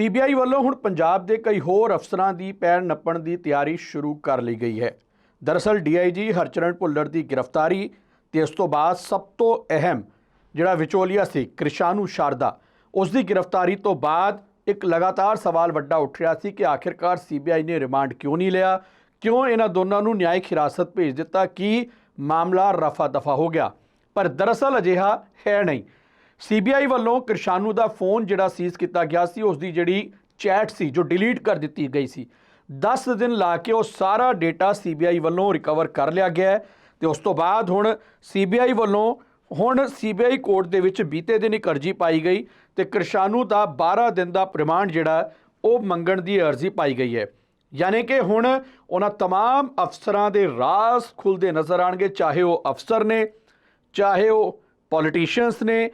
CBI ਵੱਲੋਂ ਹੁਣ ਪੰਜਾਬ ਦੇ ਕਈ ਹੋਰ ਅਫਸਰਾਂ ਦੀ ਪੈਰ ਨੱਪਣ ਦੀ ਤਿਆਰੀ ਸ਼ੁਰੂ ਕਰ ਲਈ ਗਈ ਹੈ। ਦਰਅਸਲ ਡੀਆਈਜੀ ਹਰਚਰਨ ਭੁੱਲਰ ਦੀ ਗ੍ਰਿਫਤਾਰੀ ਤੇ ਉਸ ਤੋਂ ਬਾਅਦ ਸਭ ਤੋਂ ਅਹਿਮ ਜਿਹੜਾ ਵਿਚੋਲੀਆ ਸੀ, ਕ੍ਰਿਸ਼ਾਨੂ ਸ਼ਾਰਦਾ, ਉਸ ਦੀ ਗ੍ਰਿਫਤਾਰੀ ਤੋਂ ਬਾਅਦ ਇੱਕ ਲਗਾਤਾਰ ਸਵਾਲ ਵੱਡਾ ਉੱਠ ਰਿਹਾ ਸੀ ਕਿ ਆਖਿਰਕਾਰ ਸੀਬੀਆਈ ਨੇ ਰਿਮਾਂਡ ਕਿਉਂ ਨਹੀਂ ਲਿਆ, ਕਿਉਂ ਇਹਨਾਂ ਦੋਨਾਂ ਨੂੰ ਨਿਆਇਕ ਹਿਰਾਸਤ ਭੇਜ ਦਿੱਤਾ, ਕਿ ਮਾਮਲਾ ਰਫਾ ਦਫਾ ਹੋ ਗਿਆ? ਪਰ ਦਰਅਸਲ ਅਜਿਹਾ ਹੈ ਨਹੀਂ। ਸੀਬੀਆਈ ਵੱਲੋਂ ਕਿਰਸ਼ਾਨੂ ਦਾ ਫੋਨ ਜਿਹੜਾ ਸੀਜ਼ ਕੀਤਾ ਗਿਆ ਸੀ ਉਸ ਦੀ ਜਿਹੜੀ ਚੈਟ ਸੀ ਜੋ ਡਿਲੀਟ ਕਰ ਦਿੱਤੀ ਗਈ ਸੀ 10 ਦਿਨ ਲਾ ਕੇ ਉਹ ਸਾਰਾ ਡੇਟਾ ਸੀਬੀਆਈ ਵੱਲੋਂ ਰਿਕਵਰ ਕਰ ਲਿਆ ਗਿਆ ਹੈ ਤੇ ਉਸ ਤੋਂ ਬਾਅਦ ਹੁਣ ਸੀਬੀਆਈ ਵੱਲੋਂ ਹੁਣ ਸੀਬੀਆਈ ਕੋਰਟ ਦੇ ਵਿੱਚ ਬੀਤੇ ਦਿਨ ਇੱਕ ਅਰਜੀ ਪਾਈ ਗਈ ਤੇ ਕਿਰਸ਼ਾਨੂ ਦਾ 12 ਦਿਨ ਦਾ ਰਿਮਾਂਡ ਜਿਹੜਾ ਉਹ ਮੰਗਣ ਦੀ ਅਰਜ਼ੀ ਪਾਈ ਗਈ ਹੈ ਯਾਨੀ ਕਿ ਹੁਣ ਉਹਨਾਂ तमाम ਅਫਸਰਾਂ ਦੇ ਰਾਜ਼ ਖੁੱਲਦੇ ਨਜ਼ਰ ਆਣਗੇ ਚਾਹੇ ਉਹ ਅਫਸਰ ਨੇ ਚਾਹੇ ਉਹ ਪੋਲੀਟੀਸ਼ੀਅਨਸ ਨੇ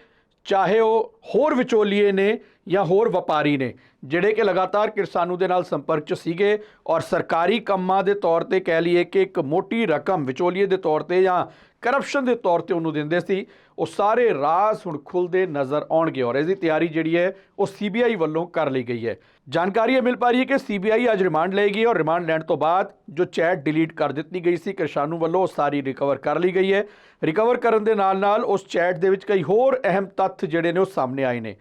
ਚਾਹੇ ਉਹ ਹੋਰ ਵਿਚੋਲੀਏ ਨੇ ਜਾਂ ਹੋਰ ਵਪਾਰੀ ਨੇ, ਜਿਹੜੇ ਕਿ ਲਗਾਤਾਰ ਕਿਸਾਨੂ ਦੇ ਨਾਲ ਸੰਪਰਕ 'ਚ ਸੀਗੇ ਔਰ ਸਰਕਾਰੀ ਕੰਮਾਂ ਦੇ ਤੌਰ ਤੇ ਕਹਿ ਲਈਏ ਕਿ ਇੱਕ ਮੋਟੀ ਰਕਮ ਵਿਚੋਲੀਏ ਦੇ ਤੌਰ ਤੇ ਜਾਂ ਕਰਪਸ਼ਨ ਦੇ ਤੌਰ ਤੇ ਉਹਨੂੰ ਦਿੰਦੇ ਸੀ, ਉਹ ਸਾਰੇ ਰਾਜ਼ ਹੁਣ ਖੁੱਲਦੇ ਨਜ਼ਰ ਆਉਣਗੇ ਔਰ ਇਸ ਦੀ ਤਿਆਰੀ ਜਿਹੜੀ ਹੈ, ਉਹ ਸੀਬੀਆਈ ਵੱਲੋਂ ਕਰ ਲਈ ਗਈ ਹੈ। ਜਾਣਕਾਰੀ ਇਹ ਮਿਲ ਪਾ ਰਹੀ ਹੈ ਕਿ ਸੀਬੀਆਈ ਅੱਜ ਰਿਮਾਂਡ ਲਏਗੀ ਔਰ ਰਿਮਾਂਡ ਲੈਣ ਤੋਂ ਬਾਅਦ ਜੋ ਚੈਟ ਡਿਲੀਟ ਕਰ ਦਿੱਤੀ ਗਈ ਸੀ ਕਿਰਸ਼ਾਨੂ ਵੱਲੋਂ, ਉਹ ਸਾਰੀ ਰਿਕਵਰ ਕਰ ਲਈ ਗਈ ਹੈ। ਰਿਕਵਰ ਕਰਨ ਦੇ ਨਾਲ ਨਾਲ ਉਸ ਚੈਟ ਦੇ ਵਿੱਚ ਕਈ ਹੋਰ ਅਹਿਮ ਤੱਥ ਜਿਹੜੇ ਨੇ ਉਹ ਸਾਹਮਣੇ ਆਏ ਨੇ।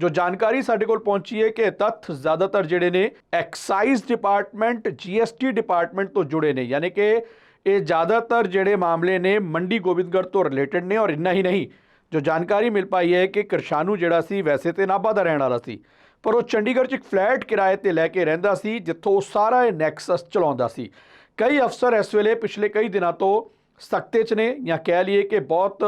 ਜੋ ਜਾਣਕਾਰੀ ਸਾਡੇ ਕੋਲ ਪਹੁੰਚੀ ਹੈ ਕਿ ਇਹ ਤੱਥ ਜ਼ਿਆਦਾਤਰ ਜਿਹੜੇ ਨੇ ਐਕਸਾਈਜ਼ ਡਿਪਾਰਟਮੈਂਟ ਜੀਐਸਟੀ ਡਿਪਾਰਟਮੈਂਟ ਤੋਂ ਜੁੜੇ ਨੇ ਯਾਨੀ ਕਿ ਇਹ ਜ਼ਿਆਦਾਤਰ ਜਿਹੜੇ ਮਾਮਲੇ ਨੇ ਮੰਡੀ ਗੋਬਿੰਦਗੜ੍ਹ ਤੋਂ ਰਿਲੇਟਡ ਨੇ ਔਰ ਇੰਨਾ ਹੀ ਨਹੀਂ ਜੋ ਜਾਣਕਾਰੀ ਮਿਲ ਪਾਈ ਹੈ ਕਿ ਕਿਰਸ਼ਾਨੂ ਜਿਹੜਾ ਸੀ ਵੈਸੇ ਤੇ ਨਾਭਾ ਦਾ ਰਹਿਣ ਵਾਲਾ ਸੀ ਪਰ ਉਹ ਚੰਡੀਗੜ੍ਹ 'ਚ ਇੱਕ ਫਲੈਟ ਕਿਰਾਏ ਤੇ ਲੈ ਕੇ ਰਹਿੰਦਾ ਸੀ ਜਿੱਥੋਂ ਉਹ ਸਾਰਾ ਇਹ ਨੈਕਸਸ ਚਲਾਉਂਦਾ ਸੀ ਕਈ ਅਫਸਰ ਇਸ ਵੇਲੇ ਪਿਛਲੇ ਕਈ ਦਿਨਾਂ ਤੋਂ ਸਖਤੇ 'ਚ ਨੇ ਜਾਂ ਕਹਿ ਲਈਏ ਕਿ ਬਹੁਤ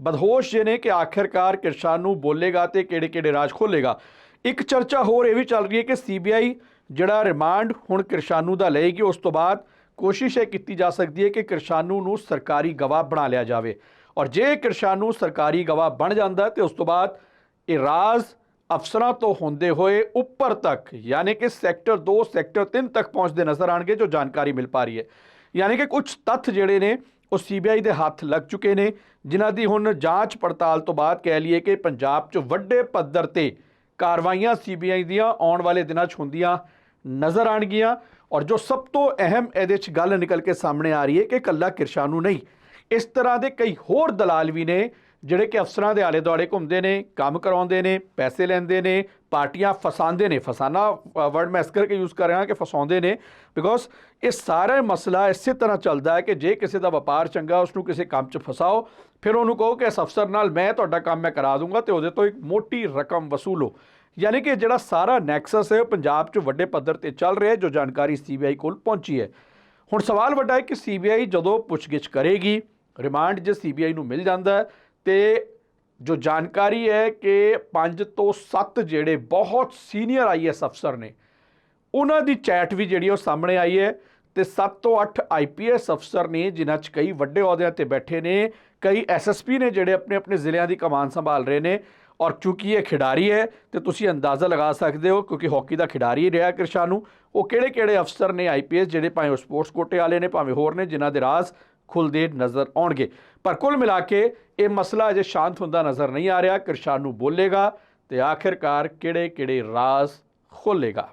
ਬਦਹੋਸ਼ ਜੇ ਨੇ ਕਿ ਆਖਿਰਕਾਰ ਕਿਰਸ਼ਾਨੂ ਬੋਲੇਗਾ ਤੇ ਕਿਹੜੇ-ਕਿਹੜੇ ਰਾਜ ਖੋਲੇਗਾ ਇੱਕ ਚਰਚਾ ਹੋਰ ਇਹ ਵੀ ਚੱਲ ਰਹੀ ਹੈ ਕਿ ਸੀਬੀਆਈ ਜਿਹੜਾ ਰਿਮਾਂਡ ਹੁਣ ਕਿਰਸ਼ਾਨੂ ਦਾ ਲਏਗੀ, ਉਸ ਤੋਂ ਬਾਅਦ ਕੋਸ਼ਿਸ਼ ਇਹ ਕੀਤੀ ਜਾ ਸਕਦੀ ਹੈ ਕਿ ਕਿਰਸ਼ਾਨੂ ਨੂੰ ਸਰਕਾਰੀ ਗਵਾਹ ਬਣਾ ਲਿਆ ਜਾਵੇ। ਔਰ ਜੇ ਕਿਰਸ਼ਾਨੂ ਸਰਕਾਰੀ ਗਵਾਹ ਬਣ ਜਾਂਦਾ ਹੈ ਤੇ ਉਸ ਤੋਂ ਬਾਅਦ ਇਹ ਰਾਜ਼ ਅਫਸਰਾਂ ਤੋਂ ਹੁੰਦੇ ਹੋਏ ਉੱਪਰ ਤੱਕ, ਯਾਨੀ ਕਿ ਸੈਕਟਰ 2 ਸੈਕਟਰ 3 ਤੱਕ ਪਹੁੰਚਦੇ ਨਜ਼ਰ ਆਣਗੇ ਜੋ ਜਾਣਕਾਰੀ ਮਿਲ ਪਾ ਰਹੀ ਹੈ। ਯਾਨੀ ਕਿ ਕੁਝ ਤੱਥ ਜਿਹੜੇ ਨੇ ਉਹ ਸੀਬੀਆਈ ਦੇ ਹੱਥ ਲੱਗ ਚੁੱਕੇ ਨੇ, ਜਿਨ੍ਹਾਂ ਦੀ ਹੁਣ ਜਾਂਚ ਪੜਤਾਲ ਤੋਂ ਬਾਅਦ ਕਹਿ ਲਈਏ ਕਿ ਪੰਜਾਬ 'ਚ ਵੱਡੇ ਪੱਧਰ ਤੇ ਕਾਰਵਾਈਆਂ ਸੀਬੀਆਈ ਦੀਆਂ ਆਉਣ ਵਾਲੇ ਦਿਨਾਂ 'ਚ ਹੁੰਦੀਆਂ ਨਜ਼ਰ ਆਣਗੀਆਂ ਔਰ ਜੋ ਸਭ ਤੋਂ ਅਹਿਮ ਇਹਦੇ 'ਚ ਗੱਲ ਨਿਕਲ ਕੇ ਸਾਹਮਣੇ ਆ ਰਹੀ ਹੈ ਕਿ ਕੱਲਾ ਕਿਰਸ਼ਾਨੂ ਨਹੀਂ, ਇਸ ਤਰ੍ਹਾਂ ਦੇ ਕਈ ਹੋਰ ਦਲਾਲ ਵੀ ਨੇ ਜਿਹੜੇ ਕਿ ਅਫਸਰਾਂ ਦੇ ਆਲੇ ਦੁਆਲੇ ਘੁੰਮਦੇ ਨੇ, ਕੰਮ ਕਰਾਉਂਦੇ ਨੇ, ਪੈਸੇ ਲੈਂਦੇ ਨੇ, ਪਾਰਟੀਆਂ ਫਸਾਉਂਦੇ ਨੇ। ਫਸਾਨਾ ਵਰਡ ਮੈਂ ਇਸ ਕਰਕੇ ਯੂਜ਼ ਕਰ ਰਿਹਾ ਕਿ ਫਸਾਉਂਦੇ ਨੇ ਬਿਕੋਜ਼ ਇਹ ਸਾਰਾ ਮਸਲਾ ਇਸੇ ਤਰ੍ਹਾਂ ਚੱਲਦਾ ਹੈ ਕਿ ਜੇ ਕਿਸੇ ਦਾ ਵਪਾਰ ਚੰਗਾ ਉਸ ਨੂੰ ਕਿਸੇ ਕੰਮ 'ਚ ਫਸਾਓ, ਫਿਰ ਉਹਨੂੰ ਕਹੋ ਕਿ ਇਸ ਅਫਸਰ ਨਾਲ ਮੈਂ ਤੁਹਾਡਾ ਕੰਮ ਮੈਂ ਕਰਾ ਦੂੰਗਾ ਤੇ ਉਹਦੇ ਤੋਂ ਇੱਕ ਮੋਟੀ ਰਕਮ ਵਸੂਲੋ। ਯਾਨੀ ਕਿ ਜਿਹੜਾ ਸਾਰਾ ਨੈਕਸਸ ਹੈ, ਉਹ ਪੰਜਾਬ 'ਚ ਵੱਡੇ ਪੱਧਰ ਤੇ ਚੱਲ ਰਿਹਾ ਜੋ ਜਾਣਕਾਰੀ ਸੀਬੀਆਈ ਕੋਲ ਪਹੁੰਚੀ ਹੈ। ਹੁਣ ਸਵਾਲ ਵੱਡਾ ਹੈ ਕਿ ਸੀਬੀਆਈ ਜਦੋਂ ਪੁੱਛਗਿੱਛ ਕਰੇਗੀ ਰਿਮਾਂਡ ਜੇ ਸੀਬੀਆਈ ਨੂੰ ਮਿਲ ਜਾਂਦਾ ਹੈ ਤੇ ਜੋ ਜਾਣਕਾਰੀ ਹੈ ਕਿ 5 ਤੋਂ 7 ਜਿਹੜੇ ਬਹੁਤ ਸੀਨੀਅਰ ਆਈਐਸ ਅਫਸਰ ਨੇ, ਉਹਨਾਂ ਦੀ ਚੈਟ ਵੀ ਜਿਹੜੀ ਉਹ ਸਾਹਮਣੇ ਆਈ ਹੈ ਤੇ 7 ਤੋਂ 8 ਆਈਪੀਐਸ ਅਫਸਰ ਨੇ, ਜਿਨ੍ਹਾਂ 'ਚ ਕਈ ਵੱਡੇ ਅਹੁਦਿਆਂ ਤੇ ਬੈਠੇ ਨੇ, ਕਈ ਐਸਐਸਪੀ ਨੇ ਜਿਹੜੇ ਆਪਣੇ ਆਪਣੇ ਜ਼ਿਲ੍ਹਿਆਂ ਦੀ ਕਮਾਨ ਸੰਭਾਲ ਰਹੇ ਨੇ ਔਰ ਚੂੰਕਿ ਇਹ ਖਿਡਾਰੀ ਹੈ, ਤੇ ਤੁਸੀਂ ਅੰਦਾਜ਼ਾ ਲਗਾ ਸਕਦੇ ਹੋ ਕਿਉਂਕਿ ਹਾਕੀ ਦਾ ਖਿਡਾਰੀ ਰਿਹਾ ਕਿਰਸ਼ਾਨੂ ਉਹ ਕਿਹੜੇ-ਕਿਹੜੇ ਅਫਸਰ ਨੇ ਆਈਪੀਐਸ ਜਿਹੜੇ ਭਾਵੇਂ ਉਹ ਸਪੋਰਟਸ ਕੋਟੇ ਵਾਲੇ ਨੇ, ਭਾਵੇਂ ਹੋਰ ਨੇ, ਜਿਨ੍ਹਾਂ ਦੇ ਰਾਜ਼ ਖੁੱਲਦੇ ਨਜ਼ਰ ਆਉਣਗੇ। ਪਰ ਕੁੱਲ ਮਿਲਾ ਕੇ ਇਹ ਮਸਲਾ ਅਜੇ ਸ਼ਾਂਤ ਹੁੰਦਾ ਨਜ਼ਰ ਨਹੀਂ ਆ ਰਿਹਾ। ਕਿਰਸ਼ਾਨੂ ਬੋਲੇਗਾ ਤੇ ਆਖਿਰਕਾਰ ਕਿਹੜੇ-ਕਿਹੜੇ ਰਾਜ਼ ਖੋਲੇਗਾ